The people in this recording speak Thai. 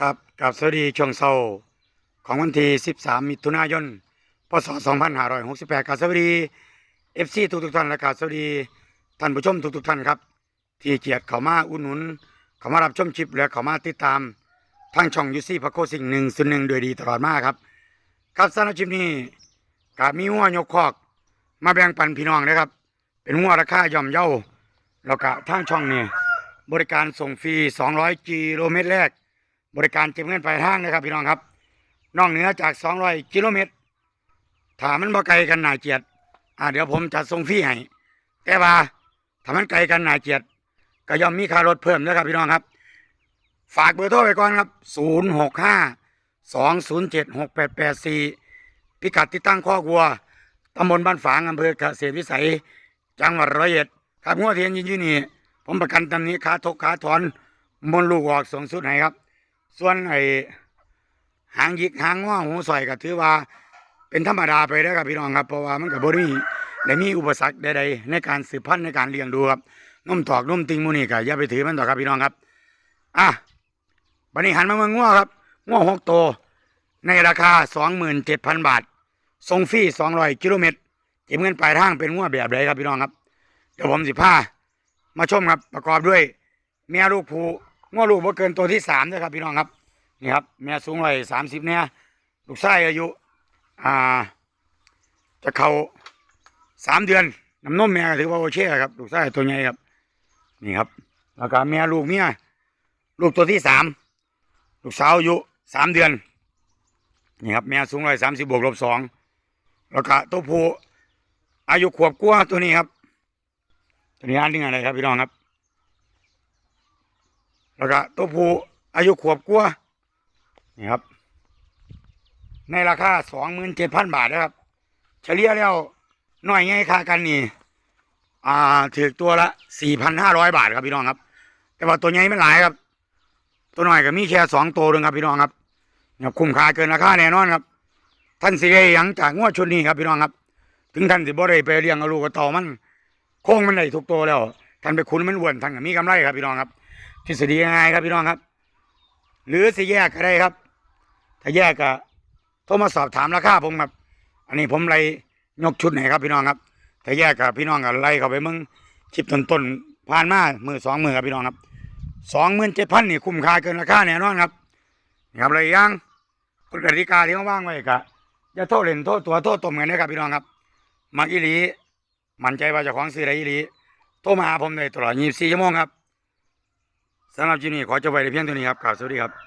ครับกับสวัสดีช่วงเช้าของวันที่ 13 มิถุนายน พศ 2568กับสวัสดี FC ทุกทุกท่านและกับสวัสดีท่านผู้ชมทุกทุกท่านครับ ที่เกียรติเขามาอุดหนุน เขามารับชมคลิปและเขามาติดตามทางช่องยูซี่พักโคสิ่งหนึ่งส่วนหนึ่งโดยดีตลอดมาครับ ครับสำหรับคลิปนี้กามีหัวยกคอก มาแบ่งปันพี่น้องนะครับ เป็นหัวราคาย่อมเยาแล้วก็ทางช่องนี่บริการส่งฟรี 200 กิโลเมตรแรก บริการเก็บเงินปลายทางนะครับพี่น้องครับ นอกเหนือจาก 200 กิโลเมตรถ้ามันบ่ไกลกันหน่าเกียรติอ่าเดี๋ยวผมจะส่งฟรีให้แต่ว่าถ้ามันไกลกันหน่าเกียรติก็ย่อมมีค่ารถเพิ่มนะครับพี่น้องครับ ฝากเบอร์โทรไว้ก่อนครับ 065 207 6884 พิกัดที่ตั้งข้อกวัวตำบลบ้านฝางอำเภอเกษตรวิสัย จังหวัดร้อยเอ็ดครับงัวเทียนยินยู่นี่ผมประกันตำนี้ขาทกขาถอนมนลูกออกสูงสุดให้ครับ ส่วนไอ้หางหยิกหางง้อหูสอยก็ถือว่า เป็นธรรมดาไปแล้วครับพี่น้องครับเพราะว่ามันกับ่ได้มีได้มีอุปสรรคใดๆในการสืบพันธุ์ในการเลี้ยงดูครับนุ่มตอกนุ่มติงมูนี่ก็อย่าไปถือมันต่อครับพี่น้องครับอะวันนี้หันมาเมืองง้อครับง้อหกโตวในราคาสองหมื่นเจ็ดพันบาทส่งฟรีสองร้อยกิโลเมตรเก็บเงินปลายทางเป็นง้อแบบใดครับพี่น้องครับเดี๋ยวผมสิพามาชมครับประกอบด้วย แม่ลูกผู ง้อลูกบ่เกินตัวที่สามนะครับพี่น้องครับนี่ครับแม่สูงร้อยสามสิบเนี่ยลูกชายอายุอ่าจะเข้าสามเดือนน้ำนมแม่ถือว่าโอเคครับลูกชายตัวใหญ่ครับ นี่ครับแล้วก็แม่ลูกเมียลูกตัวที่สามลูกสาวอายุสามเดือนนี่ครับแม่สูงร้อยสามสิบบวกลบสองแล้วก็ตัวผู้อายุขวบกว่าตัวนี้ครับตัวนี้อันนี้อะไรครับพี่น้องครับ แล้วก็ตัวผู้อายุขวบกว่านี่ครับ ในราคาสองหมื่นเจ็ดพันบาทนะครับ เฉลี่ยแล้วน้อยไงค่ากันนี่ อ่าถือตัวละสี่พันห้าร้อยบาทครับพี่น้องครับ แต่ว่าตัวใหญ่ไม่หลายครับ ตัวน้อยก็มีแค่สองตัวเองครับพี่น้องครับเนี่ยคุ้มค่าเกินราคาแน่นอนครับ ท่านสิได้ยังจากงวดชุดนี้ครับพี่น้องครับ ถึงท่านสิบ่ได้ไปเลี้ยงเอาลูกกระต่อมันโค้งมันได้ทุกตัวแล้ว ท่านไปคุ้นมันอ้วนท่านก็มีกำไรครับพี่น้องครับ ทฤษฎีง่ายครับพี่น้องครับ หรือสิแยกก็ได้ครับ ถ้าแยกก็โทรมาสอบถามราคาผมครับ อันนี้ผมไล่ยกชุดไหนครับพี่น้องครับ ถ้าแยกกับพี่น้องก็ไล่เข้าไปมึงคลิปต้นๆผ่านมามือสองมือครับพี่น้องครับสองหมื่นเจ็ดพันนี่คุ้มค่าเกินราคาแน่นอนครับนี่ครับอะไรอีกอยังกฎกติกาที่เขาว่างไว้กะอย่าโทษเล่นโทษตัวโทษตมกันนะครับพี่น้องครับมักอีหลีมั่นใจว่าจะของซื้อะไรอีหลีโทรมาหาผมได้ตลอด24ชั่วโมงครับ สำหรับที่นี้ขอจบไว้ในเพียงเท่านี้ครับกล่าวสวัสดีครับ